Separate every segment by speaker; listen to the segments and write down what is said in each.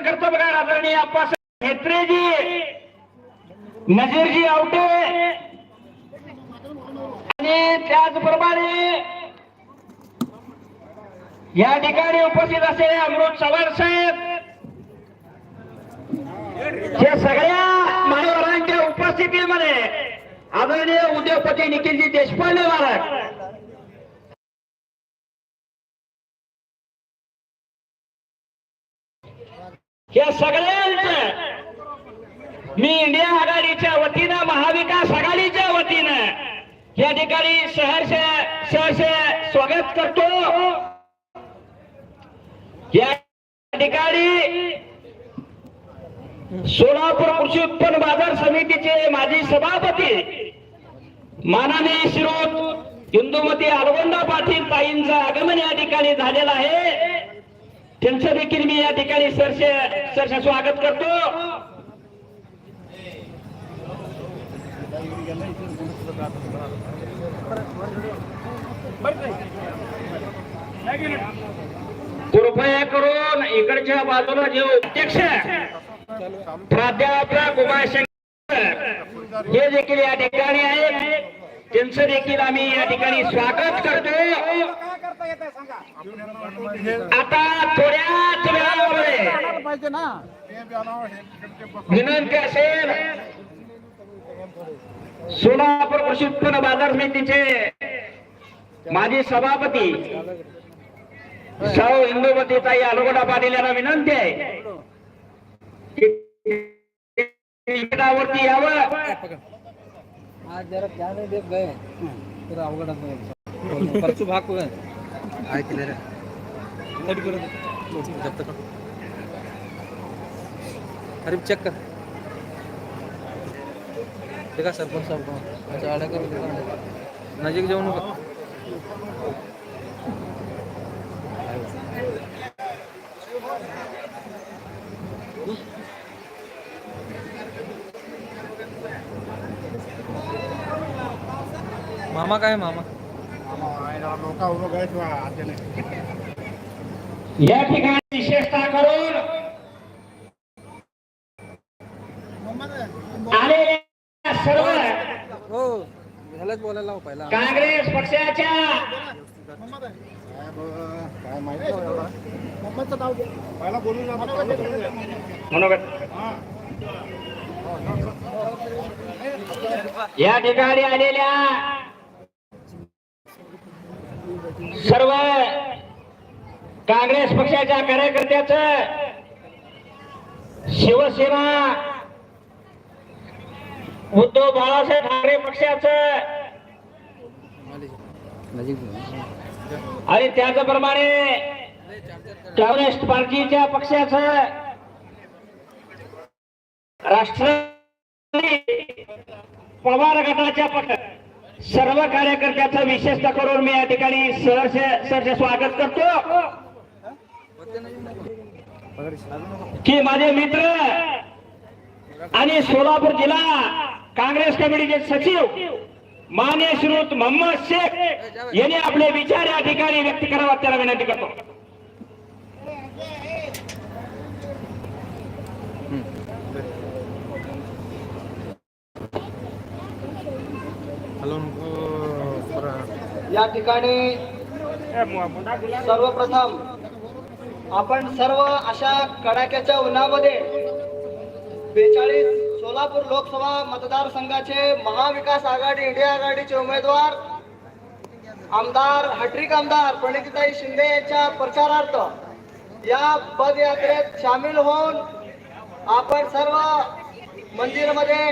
Speaker 1: करतो बघा आदरणीय आप्पासाहेब हेत्रेजी. नजीरजी आवटे. आणि त्याचप्रमाणे या ठिकाणी उपस्थित असलेले अमृत चव्हाण साहेब. हे सगळ्या मान्यवरांच्या उपस्थितीमध्ये आदरणीय उद्योगपती निखिलजी देशपांडे महाराज या सगळ्यांचं मी इंडिया आघाडीच्या वतीनं महाविकास आघाडीच्या वतीनं या ठिकाणी सहर्ष सहर्ष स्वागत करतो. या ठिकाणी सोलापूर कृषी उत्पन्न बाजार समितीचे माजी सभापती माननीय श्रोत इंदुमती अलगोंडा पाटील ताईंचं आगमन या ठिकाणी झालेलं आहे. त्यांचं देखील मी या ठिकाणी सरसे सरसे स्वागत करतो. कृपया करून इकडच्या बाजूला जे अध्यक्ष प्राध्यापक उमाशंकर हे देखील या ठिकाणी आहेत. त्यांचं देखील आम्ही या ठिकाणी स्वागत करतो. आता थोड्याच वेळामध्ये
Speaker 2: पाहिजे ना
Speaker 1: विनंती असेल सोलापूर कृषी उत्पन्न बाजार समितीचे माजी सभापती सौ इंदुमती ताई अलगोडा पाटील यांना विनंती आहे की यावं.
Speaker 2: आज जरा ध्यान नाही देत गए. तर अवघड भाग बघ ऐकले रे नीट करू दे. जप्त कर. अरे चेक कर. ते का सरपंच साहेब अच्छा आड्या कर नजीक जाऊ नका. मामा काय मामा?
Speaker 1: या ठिकाणी विशेषतः करून आलेल्या सर्व
Speaker 2: हो बोलायला पहिला.
Speaker 1: काँग्रेस पक्षाच्या या ठिकाणी आलेल्या सर्व काँग्रेस पक्षाच्या कार्यकर्त्याचं शिवसेना उद्धव बाळासाहेब ठाकरे पक्षाच आणि त्याचप्रमाणे काँग्रेस पार्टीच्या पक्षाच राष्ट्र पवार गटाच्या पक्ष सर्व कार्यकर्त्याचं विशेषतः करून मी या ठिकाणी सहर्ष सहर्ष स्वागत करतो. की माझे मित्र आणि सोलापूर जिल्हा काँग्रेस कमिटीचे सचिव मान्य श्रुत मोहम्मद शेख यांनी आपले विचार या ठिकाणी व्यक्त करावा त्याला विनंती करतो.
Speaker 3: या ठिकाणी सर्वप्रथम आपण सर्व अशा कडाक्याच्या उन्हामध्ये बेचाळीस सोलापूर लोकसभा मतदारसंघाचे महाविकास आघाडी इंडिया आघाडीचे उमेदवार आमदार हट्रिक आमदार प्रणितीताई शिंदे यांच्या प्रचारार्थ या पदयात्रेत सामील होऊन आपण सर्व मंदिरमध्ये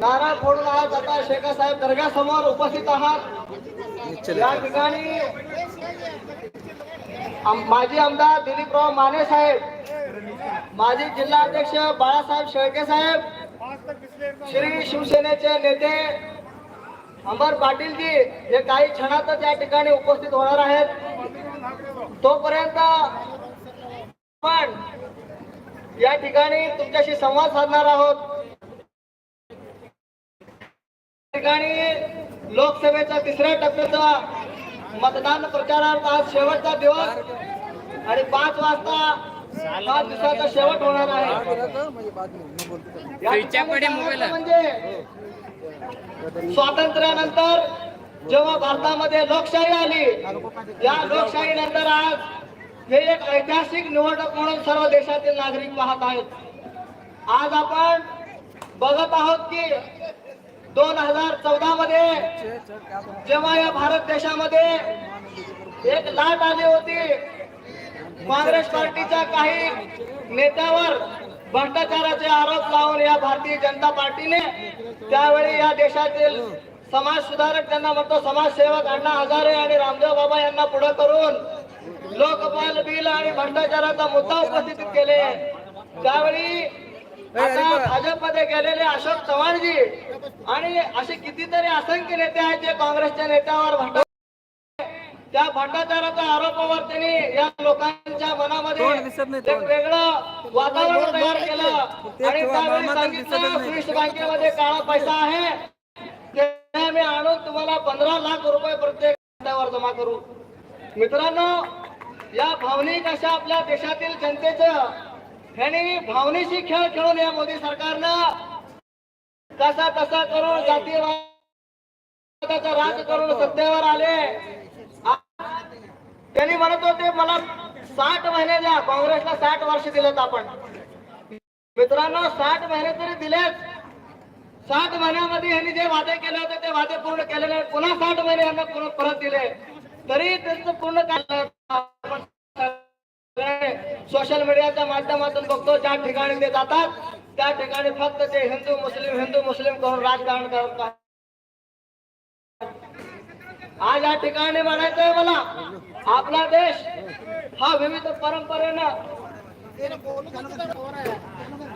Speaker 3: नारळ फोडून आहात आता शेखासाहेब दर्ग्यासमोर उपस्थित आहात. या ठिकाणी माजी आमदार दिलीपराव माने साहेब माजी जिल्हाध्यक्ष बाळासाहेब शेळके साहेब श्री शिवसेनेचे नेते अंबर पाटीलजी हे काही क्षणातच या ठिकाणी उपस्थित होणार आहेत. तोपर्यंत आपण या ठिकाणी तुमच्याशी संवाद साधणार आहोत. या ठिकाणी लोकसभेच्या तिसऱ्या टप्प्याचा मतदान प्रचारार्थ आज शेवटचा दिवस आणि पाच वाजता सात दिवसाचा शेवट होणार आहे.
Speaker 2: म्हणजे
Speaker 3: स्वातंत्र्यानंतर जेव्हा भारतामध्ये लोकशाही आली या लोकशाही नंतर आज हे एक ऐतिहासिक निवडणूक म्हणून सर्व देशातील नागरिक पाहत आहेत. आज आपण बघत आहोत की दोन हजार चौदा मध्ये जेव्हा या भारत देशामध्ये एक लाट आली होती काँग्रेस पार्टीच्या काही नेत्यावर भ्रष्टाचाराचे आरोप लावून या भारतीय जनता पार्टीने त्यावेळी या देशातील समाज सुधारक त्यांना म्हणतो समाजसेवक अण्णा हजारे आणि रामदेव बाबा यांना पुढे करून लोकपाल बिल आणि भ्रष्टाचाराचा मुद्दा उपस्थित केले. त्यावेळी आता भाजपमध्ये गेलेले अशोक चव्हाणजी आणि असे कितीतरी असंख्य नेते आहेत जे काँग्रेसच्या नेत्यावर भ्रष्टाचार त्या भ्रष्टाचाराच्या आरोपावर त्यांनी या लोकांच्या मनामध्ये एक. वेगळं वातावरण तयार केलं आणि त्यावेळी सांगितलं. स्विस बँकेमध्ये काळा पैसा आहे ते मी आणून तुम्हाला पंधरा लाख रुपये प्रत्येक खात्यावर जमा करू मित्रांनो या भावनिक अशा आपल्या देशातील जनतेचं ह्याने भावनेशी खेळ खेळून या मोदी सरकारनं कसा कसा करून जातीयवादाचा राज करून सत्तेवर आले. त्यांनी म्हणत होते मला साठ महिने द्या काँग्रेसला साठ वर्ष दिलेत आपण. मित्रांनो साठ महिने तरी दिलेच. साठ महिन्यामध्ये यांनी जे वादे केले होते ते वादे पूर्ण केले नाही पुन्हा साठ महिने यांना पूर्ण परत दिले. तरी त्यांचं पूर्ण काय सोशल मीडियाच्या माध्यमातून बघतो ज्या ठिकाणी ते जातात त्या ठिकाणी फक्त ते हिंदू मुस्लिम हिंदू मुस्लिम करून राजकारण करत आज या ठिकाणी म्हणायचंय मला आपला देश हा विविध परंपरेनं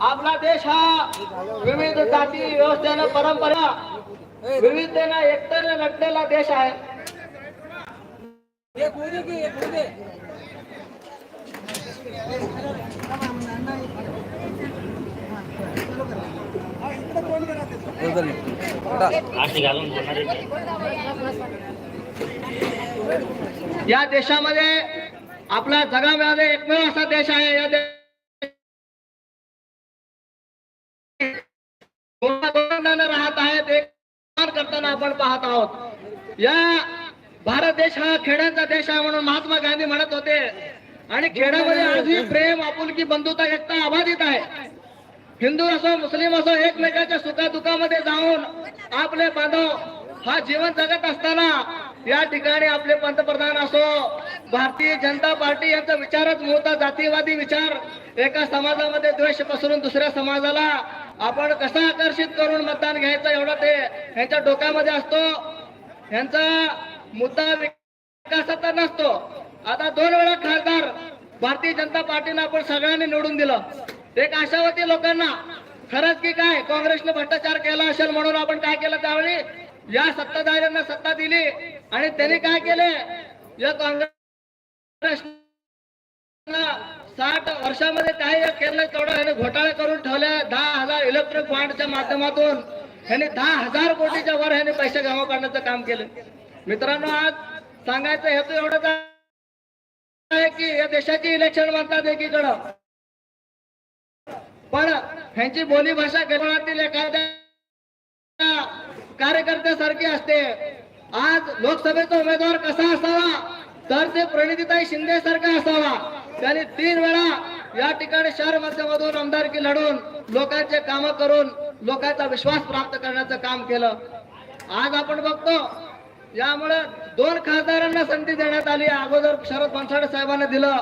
Speaker 3: आपला देश हा विविध जाती व्यवस्थेनं परंपरा विविधतेनं एकट्याने नटलेला देश आहे
Speaker 2: एक होऊ दे की एक होऊ दे
Speaker 3: या देशामध्ये आपला जगामध्ये एकमेव असा देश आहे या दे- राहत आहेत एक करताना आपण पाहत आहोत. या भारत देश हा खेड्यांचा देश आहे म्हणून महात्मा गांधी म्हणत होते आणि खेड्यामध्ये आजही प्रेम आपुलकी बंधुता एकता अबाधित आहे. हिंदू असो मुस्लिम असो एकमेकाच्या सुखादुखामध्ये जाऊन आपले बांधव हा जीवन जगत असताना या ठिकाणी आपले पंतप्रधान असो भारतीय जनता पार्टी यांचा विचारच मूळता जातीवादी विचार एका समाजामध्ये द्वेष पसरून दुसऱ्या समाजाला आपण कसं आकर्षित करून मतदान घ्यायचं एवढं ते यांच्या डोक्यामध्ये असतो. ह्यांचा मुद्दा विकासाचा नसतो. आता दोन वेळा खासदार भारतीय जनता पार्टीनं आपण सगळ्यांनी निवडून दिलं. एक आशावती लोकांना खरंच की काय काँग्रेसने भ्रष्टाचार केला असेल म्हणून आपण काय केलं त्यावेळी? या सत्ताधाऱ्यांना सत्ता दिली आणि त्यांनी काय केले? या काँग्रेस साठ वर्षामध्ये काही केलं तेवढं ह्याने घोटाळे करून ठेवले. दहा हजार इलेक्ट्रिक बॉन्डच्या माध्यमातून यांनी दहा हजार कोटीच्या वर ह्याने पैसे जमा करण्याचं काम केलं. मित्रांनो आज सांगायचं हेतू एवढंच आहे की या देशाची इलेक्शन म्हणतात एकीकडं. पण ह्यांची बोली भाषा केरळातील एखाद्या कार्यकर्त्यासारखी असते. आज लोकसभेचा उमेदवार कसा असावा? तर ते प्रणितीताई शिंदे सारखा असावा. त्यांनी तीन वेळा या ठिकाणी शहर मध्यमधून आमदारकी लढून लोकांचे काम करून लोकांचा विश्वास प्राप्त करण्याचं काम केलं. आज आपण बघतो यामुळे दोन खासदार खासदारांना संधी देण्यात आली. अगोदर शरद बनसाडे साहेबांना दिलं.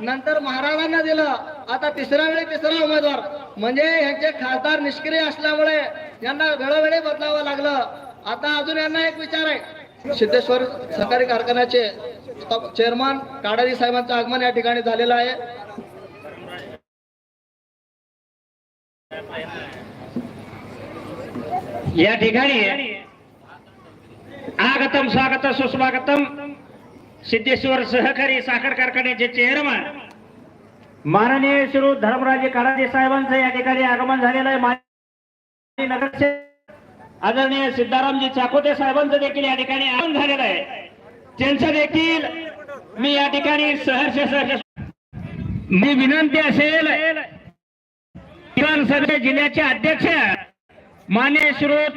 Speaker 3: नंतर महाराजांना दिलं. आता तिसऱ्या वेळी तिसरा उमेदवार. म्हणजे यांचे खासदार निष्क्रिय असल्यामुळे यांना वेळोवेळी बदलावं लागलं. आता अजून यांना एक विचार आहे. सिद्धेश्वर सहकारी कारखान्याचे चेअरमन काडारी साहेबांचं आगमन या ठिकाणी झालेलं आहे.
Speaker 1: या ठिकाणी आगतम स्वागतम सुस्वागतम. सिद्धेश्वर सहकारी साखर कारखान्याचे चेअरमन माननीय श्री धर्मराजे काराजे साहेबांचं या ठिकाणी आगमन झालेलं आहे. माननीय नगरसेवक आदरणीय सिद्धारामजी चाकोते साहेबांचं देखील या ठिकाणी आगमन झालेलं आहे. त्यांचं देखील मी या ठिकाणी सहर्ष सहर्ष मी विनंती असेल विधानसभा जिल्ह्याचे अध्यक्ष मान्य श्रोत